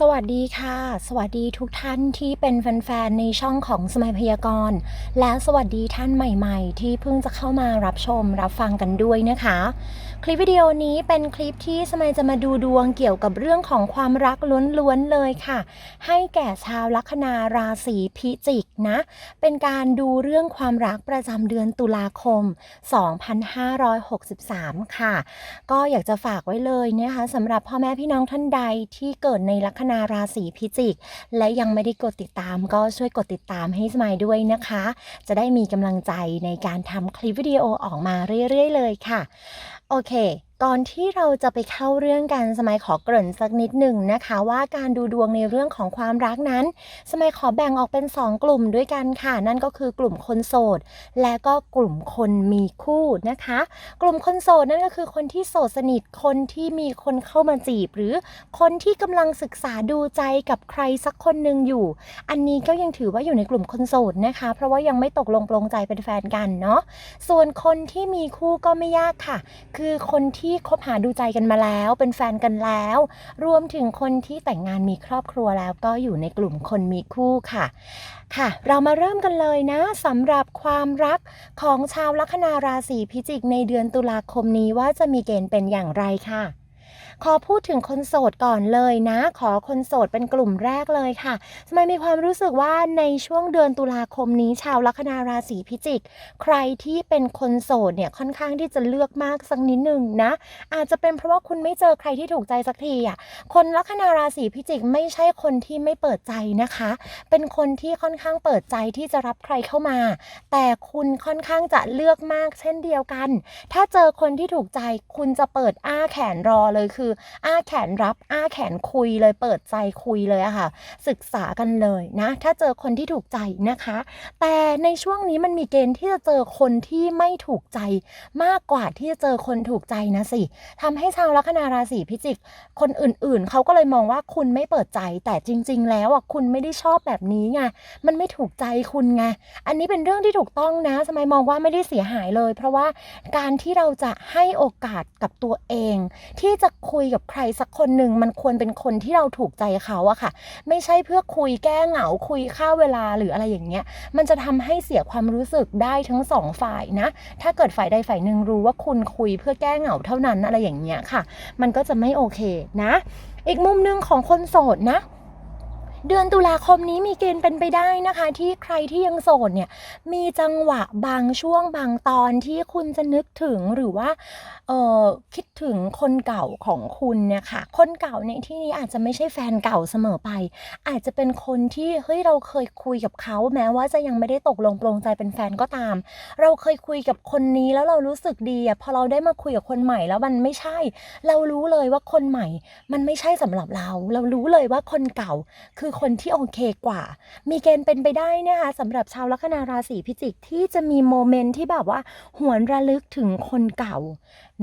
สวัสดีค่ะ สวัสดีทุกท่านที่เป็นแฟนๆในช่องของสมัยพยากรณ์และสวัสดีท่านใหม่ๆ ที่เพิ่งจะเข้ามารับชมรับฟังกันด้วยนะคะ คลิปวิดีโอนี้เป็นคลิปที่สมัยจะมาดูดวงเกี่ยวกับเรื่องของความรักล้วนๆเลยค่ะ ให้แก่ชาวลัคนาราศีพิจิกนะ เป็นการดูเรื่องความรักประจำเดือนตุลาคม 2563 ค่ะ ก็อยากจะฝากไว้เลยนะคะสำหรับพ่อแม่พี่น้องท่านใดที่เกิดในลัคนาราศีพิจิก และยังไม่ได้กดติดตามก็ช่วยกดติดตามให้สมัยด้วยนะคะ จะได้มีกำลังใจในการทำคลิปวิดีโอออกมาเรื่อย ๆ เลยค่ะ โอเค ก่อนที่เราจะไปเข้าเรื่องกันสมัยขอเกริ่นสักนิดหนึ่งนะคะ ว่าการดูดวงในเรื่องของความรักนั้น สมัยขอแบ่งออกเป็น 2 กลุ่มด้วยกันค่ะ นั่นก็คือกลุ่มคนโสด และก็กลุ่มคนมีคู่นะคะ กลุ่มคนโสดนั่นก็คือคนที่โสดสนิทคนที่มีคนเข้ามาจีบ หรือคนที่กำลังศึกษาดูใจกับใครสักคนหนึ่งอยู่ อันนี้ก็ยังถือว่าอยู่ในกลุ่มคนโสดนะคะ เพราะว่ายังไม่ตกลงปลงใจเป็นแฟนกันเนาะส่วนคนที่มีคู่ก็ไม่ยากค่ะ คือคนที่ที่คบหาดูใจกันมาแล้ว เป็นแฟนกันแล้ว รวมถึงคนที่แต่งงานมีครอบครัวแล้วก็อยู่ในกลุ่มคนมีคู่ค่ะ ค่ะ เรามาเริ่มกันเลยนะสำหรับความรักของชาวลัคนาราศีพิจิกในเดือนตุลาคมนี้ว่าจะมีเกณฑ์เป็นอย่างไรค่ะ ขอพูดถึงคนโสดก่อนเลยนะ ขอคนโสดเป็นกลุ่มแรกเลยค่ะสมัยมีความรู้สึกว่าในช่วงเดือนตุลาคมนี้ชาวลัคนาราศีพิจิก ใครที่เป็นคนโสดเนี่ยค่อนข้างที่จะเลือกมากสักนิดหนึ่งนะ อาจจะเป็นเพราะว่าคุณไม่เจอใครที่ถูกใจสักทีอะคนลัคนาราศีพิจิกไม่ใช่คนที่ไม่เปิดใจนะคะ เป็นคนที่ค่อนข้างเปิดใจที่จะรับใครเข้ามา แต่คุณค่อนข้างจะเลือกมากเช่นเดียวกัน ถ้าเจอคนที่ถูกใจคุณจะเปิดอ้าแขนรอเลยคืออ้าแขนรับอ้าแขนคุยเลยเปิดใจคุยเลยอะค่ะ ศึกษากันเลยนะ ถ้าเจอคนที่ถูกใจนะคะ แต่ในช่วงนี้มันมีเกณฑ์ที่จะเจอคนที่ไม่ถูกใจ มากกว่าที่จะเจอคนถูกใจนะสิทำให้ชาวลัคนาราศีพิจิก คนอื่นๆ เขาก็เลยมองว่าคุณไม่เปิดใจ แต่จริง ๆ แล้วอะคุณไม่ได้ชอบแบบนี้ไงมันไม่ถูกใจคุณไงอันนี้เป็นเรื่องที่ถูกต้องนะสมัยมองว่าไม่ได้เสียหายเลย เพราะว่าการที่เราจะให้โอกาสกับตัวเอง ที่จะคุยุยกับใครสักคนหนึ่งมันควรเป็นคนที่เราถูกใจเขาอะค่ะ ไม่ใช่เพื่อคุยแก้เหงาคุยค่าเวลาหรืออะไรอย่างเงี้ย มันจะทำให้เสียความรู้สึกได้ทั้งสองฝ่ายนะ ถ้าเกิดฝ่ายใดฝ่ายหนึ่งรู้ว่าคุณคุยเพื่อแก้เหงาเท่านั้นอะไรอย่างเงี้ยค่ะ มันก็จะไม่โอเคนะ อีกมุมหนึ่งของคนโสดนะ เดือนตุลาคมนี้มีเกณฑ์เป็นไปได้นะคะ ที่ใครที่ยังโสดเนี่ยมีจังหวะบางช่วงบางตอนที่คุณจะนึกถึงหรือว่าเออคิดถึงคนเก่าของคุณเนี่ยค่ะคนเก่าในที่นี้อาจจะไม่ใช่แฟนเก่าเสมอไป อาจจะเป็นคนที่เฮ้ยเราเคยคุยกับเขาแม้ว่าจะยังไม่ได้ตกลงปลงใจเป็นแฟนก็ตาม เราเคยคุยกับคนนี้แล้วเรารู้สึกดีอะพอเราได้มาคุยกับคนใหม่แล้วมันไม่ใช่ เรารู้เลยว่าคนใหม่ มันไม่ใช่สำหรับเรา เรารู้เลยว่าคนเก่าคือคนที่โอเคกว่า มีเกณฑ์เป็นไปได้นะคะสำหรับชาวลัคนาราศีพิจิกที่จะมีโมเมนต์ที่แบบว่า หวนระลึกถึงคนเก่า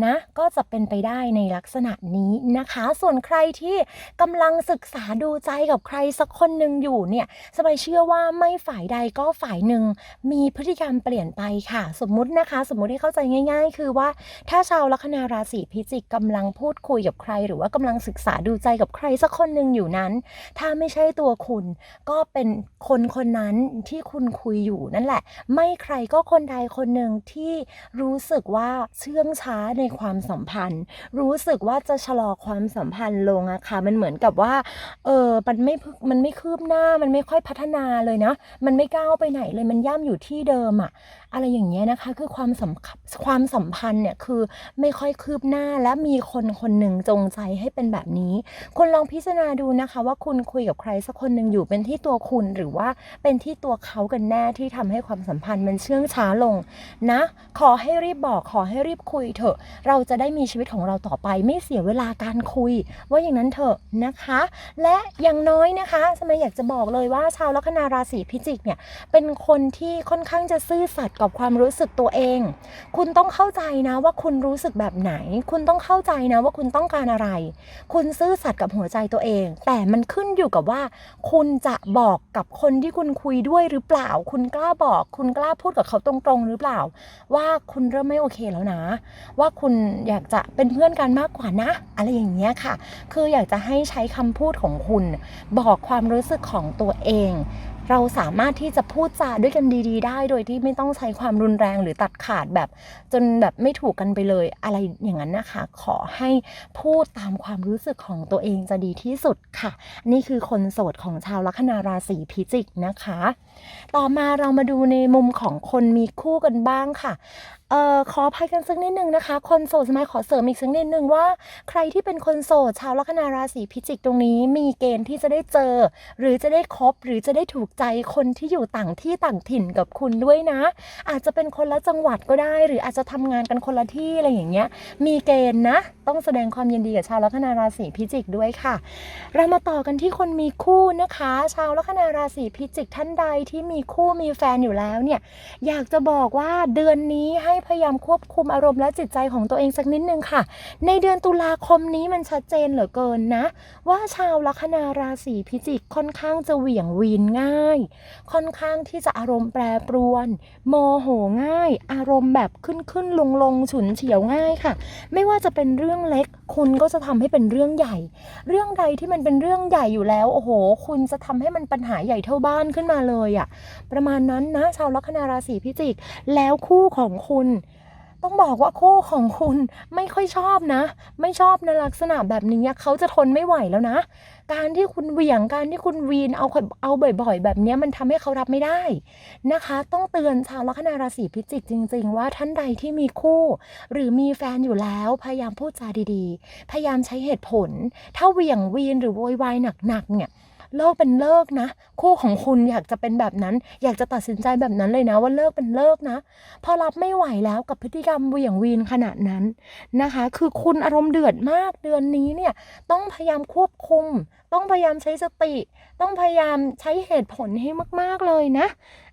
นะก็จะเป็นไปได้ในลักษณะนี้นะคะ ส่วนใครที่กำลังศึกษาดูใจกับใครสักคนหนึ่งอยู่เนี่ยสบายเชื่อว่าไม่ฝ่ายใดก็ฝ่ายหนึ่งมีพฤติกรรมเปลี่ยนไปค่ะ สมมุตินะคะ สมมุติให้เข้าใจง่าย ๆ คือว่าถ้าชาวลัคนาราศีพิจิกกำลังพูดคุยกับใคร หรือว่ากำลังศึกษาดูใจกับใครสักคนหนึ่งอยู่นั้น ถ้าไม่ใช่ตัวคุณ ก็เป็นคนคนนั้นที่คุณคุยอยู่นั่นแหละ ไม่ใครก็คนใดคนหนึ่งที่รู้สึกว่าเชื่องช้าในความสัมพันธ์ รู้สึกว่าจะชะลอความสัมพันธ์ลงอะค่ะมันเหมือนกับว่าเออมันไม่พึมันไม่คืบหน้ามันไม่ค่อยพัฒนาเลยนะ มันไม่ก้าวไปไหนเลยมันย่ำอยู่ที่เดิมอะอะไรอย่างเงี้ยนะคะคือความสัมความสัมพันธ์เนี่ยคือไม่ค่อยคืบหน้าและมีคนคนหนึ่งจงใจให้เป็นแบบนี้ คุณลองพิจารณาดูนะคะ ว่าคุณคุยกับใครสักคนหนึ่งอยู่เป็นที่ตัวคุณหรือว่าเป็นที่ตัวเขากันแน่ที่ทำให้ความสัมพันธ์มันเชื่องช้าลงนะ ขอให้รีบบอกขอให้รีบคุยเถอะ เราจะได้มีชีวิตของเราต่อไปไม่เสียเวลาการคุย ว่าอย่างนั้นเถอะนะคะ และอย่างน้อยนะคะสมัยอยากจะบอกเลยว่าชาวลัคนาราศีพิจิกเนี่ยเป็นคนที่ค่อนข้างจะซื่อสัตย์กับความรู้สึกตัวเอง คุณต้องเข้าใจนะว่าคุณรู้สึกแบบไหน คุณต้องเข้าใจนะว่าคุณต้องการอะไร คุณซื่อสัตย์กับหัวใจตัวเอง แต่มันขึ้นอยู่กับว่าคุณจะบอกกับคนที่คุณคุยด้วยหรือเปล่า คุณกล้าบอก คุณกล้าพูดกับเขาตรงๆ หรือเปล่า ว่าคุณเริ่มไม่โอเคแล้วนะ ว่าคุณอยากจะเป็นเพื่อนกันมากกว่านะ อะไรอย่างเงี้ยค่ะ คืออยากจะให้ใช้คำพูดของคุณ บอกความรู้สึกของตัวเอง เราสามารถที่จะพูดจาด้วยกันดี ๆ ได้ โดยที่ไม่ต้องใช้ความรุนแรงหรือตัดขาดแบบจนแบบไม่ถูกกันไปเลยอะไรอย่างนั้นนะคะ ขอให้พูดตามความรู้สึกของตัวเองจะดีที่สุดค่ะ นี่คือคนโสดของชาวลัคนาราศีพิจิกนะคะ ต่อมาเรามาดูในมุมของคนมีคู่กันบ้างค่ะ เอ่อขออภัยกันสักนิดนึงนะคะ คนโสดสมัยขอเสริมอีกสักนิดนึงว่าใครที่เป็นคนโสดชาวลัคนาราศีพิจิกตรงนี้ มีเกณฑ์ที่จะได้เจอ หรือจะได้คบหรือจะได้ถูกใจคนที่อยู่ต่างที่ต่างถิ่นกับคุณด้วยนะ อาจจะเป็นคนละจังหวัดก็ได้ หรืออาจจะทำงานกันคนละที่อะไรอย่างเงี้ยมีเกณฑ์นะต้องแสดงความยินดีกับชาวลัคนาราศีพิจิกด้วยค่ะ เรามาต่อกันที่คนมีคู่นะคะ ชาวลัคนาราศีพิจิกท่านใดที่มีคู่มีแฟนอยู่แล้วเนี่ยอยากจะบอกว่าเดือนนี้ให้พยายามควบคุมอารมณ์และจิตใจของตัวเองสักนิดนึงค่ะ ในเดือนตุลาคมนี้มันชัดเจนเหลือเกินนะ ว่าชาวลัคนาราศีพิจิกค่อนข้างจะเหวี่ยงวีนง่าย ค่อนข้างที่จะอารมณ์แปรปรวน โมโหง่าย อารมณ์แบบขึ้นขึ้นลงลงฉุนเฉียวง่ายค่ะ ไม่ว่าจะเป็นเรื่องเล็ก คุณก็จะทำให้เป็นเรื่องใหญ่ เรื่องใดที่มันเป็นเรื่องใหญ่อยู่แล้ว โอ้โห คุณจะทำให้มันปัญหาใหญ่เท่าบ้านขึ้นมาเลยอะประมาณนั้นนะ ชาวลัคนาราศีพิจิก แล้วคู่ของคุณ ต้องบอกว่าคู่ของคุณไม่ค่อยชอบนะ ไม่ชอบในลักษณะแบบนี้เขาจะทนไม่ไหวแล้วนะ การที่คุณเหวี่ยงการที่คุณวีนเอาเอาบ่อย ๆ แบบนี้มันทำให้เขารับไม่ได้นะคะ ต้องเตือนชาวลัคนาราศีพิจิกจริง ๆ ว่าท่านใดที่มีคู่ หรือมีแฟนอยู่แล้วพยายามพูดจาดีๆ พยายามใช้เหตุผล ถ้าเหวี่ยงวีนหรือโวยวายหนักๆเนี่ย เลิกเป็นเลิกนะ คู่ของคุณอยากจะเป็นแบบนั้น อยากจะตัดสินใจแบบนั้นเลยนะ ว่าเลิกเป็นเลิกนะ พอรับไม่ไหวแล้วกับพฤติกรรมเหวี่ยงวีนขนาดนั้นนะคะ คือคุณอารมณ์เดือดมากเดือนนี้เนี่ยต้องพยายามควบคุม ต้องพยายามใช้สติ ต้องพยายามใช้เหตุผลให้มาก ๆเลยนะ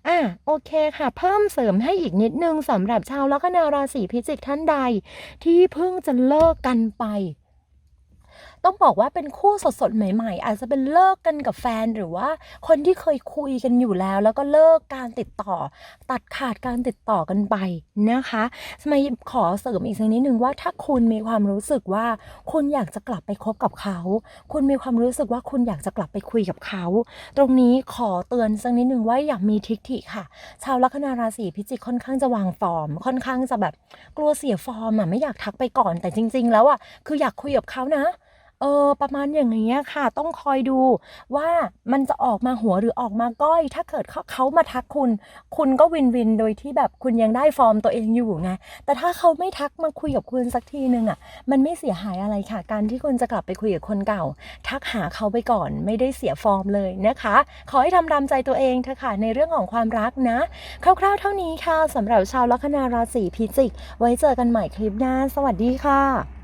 อะโอเคค่ะ เพิ่มเสริมให้อีกนิดนึงสำหรับชาวลัคนาราศีพิจิกท่านใด ที่เพิ่งจะเลิกกันไป ต้องบอกว่าเป็นคู่สดๆ ใหม่ ๆ อาจจะเป็นเลิกกันกับแฟนหรือว่าคนที่เคยคุยกันอยู่แล้ว แล้วก็เลิกการติดต่อ ตัดขาดการติดต่อกันไปนะคะสมัยขอเสริมอีกสักนิดนึงว่าถ้าคุณมีความรู้สึกว่า คุณอยากจะกลับไปคบกับเขา คุณมีความรู้สึกว่าคุณอยากจะกลับไปคุยกับเขา ตรงนี้ขอเตือนสักนิดนึงว่าอย่ามีทิฐิค่ะ ชาวลัคนาราศีพิจิกค่อนข้างจะวางฟอร์ม ค่อนข้างจะแบบกลัวเสียฟอร์มอะไม่อยากทักไปก่อนแต่จริง ๆ แล้วอะคืออยากคุยกับเขานะ เออประมาณอย่างนี้ยค่ะ ต้องคอยดูว่ามันจะออกมาหัวหรือออกมาก้อย ถ้าเกิดเขาเขามาทักคุณ คุณก็วินวินโดยที่แบบคุณยังได้ฟอร์มตัวเองอยู่ไงแต่ถ้าเขาไม่ทักมาคุยกับคุณสักทีนึงอะ มันไม่เสียหายอะไรค่ะ การที่คุณจะกลับไปคุยกับคนเก่า ทักหาเขาไปก่อนไม่ได้เสียฟอร์มเลยนะคะ ขอให้ทำตามใจตัวเองเถอะค่ะในเรื่องของความรักนะ คร่าวๆ เท่านี้ค่ะสำหรับชาวลัคนาราศีพิจิก ไว้เจอกันใหม่คลิปหน้า สวัสดีค่ะ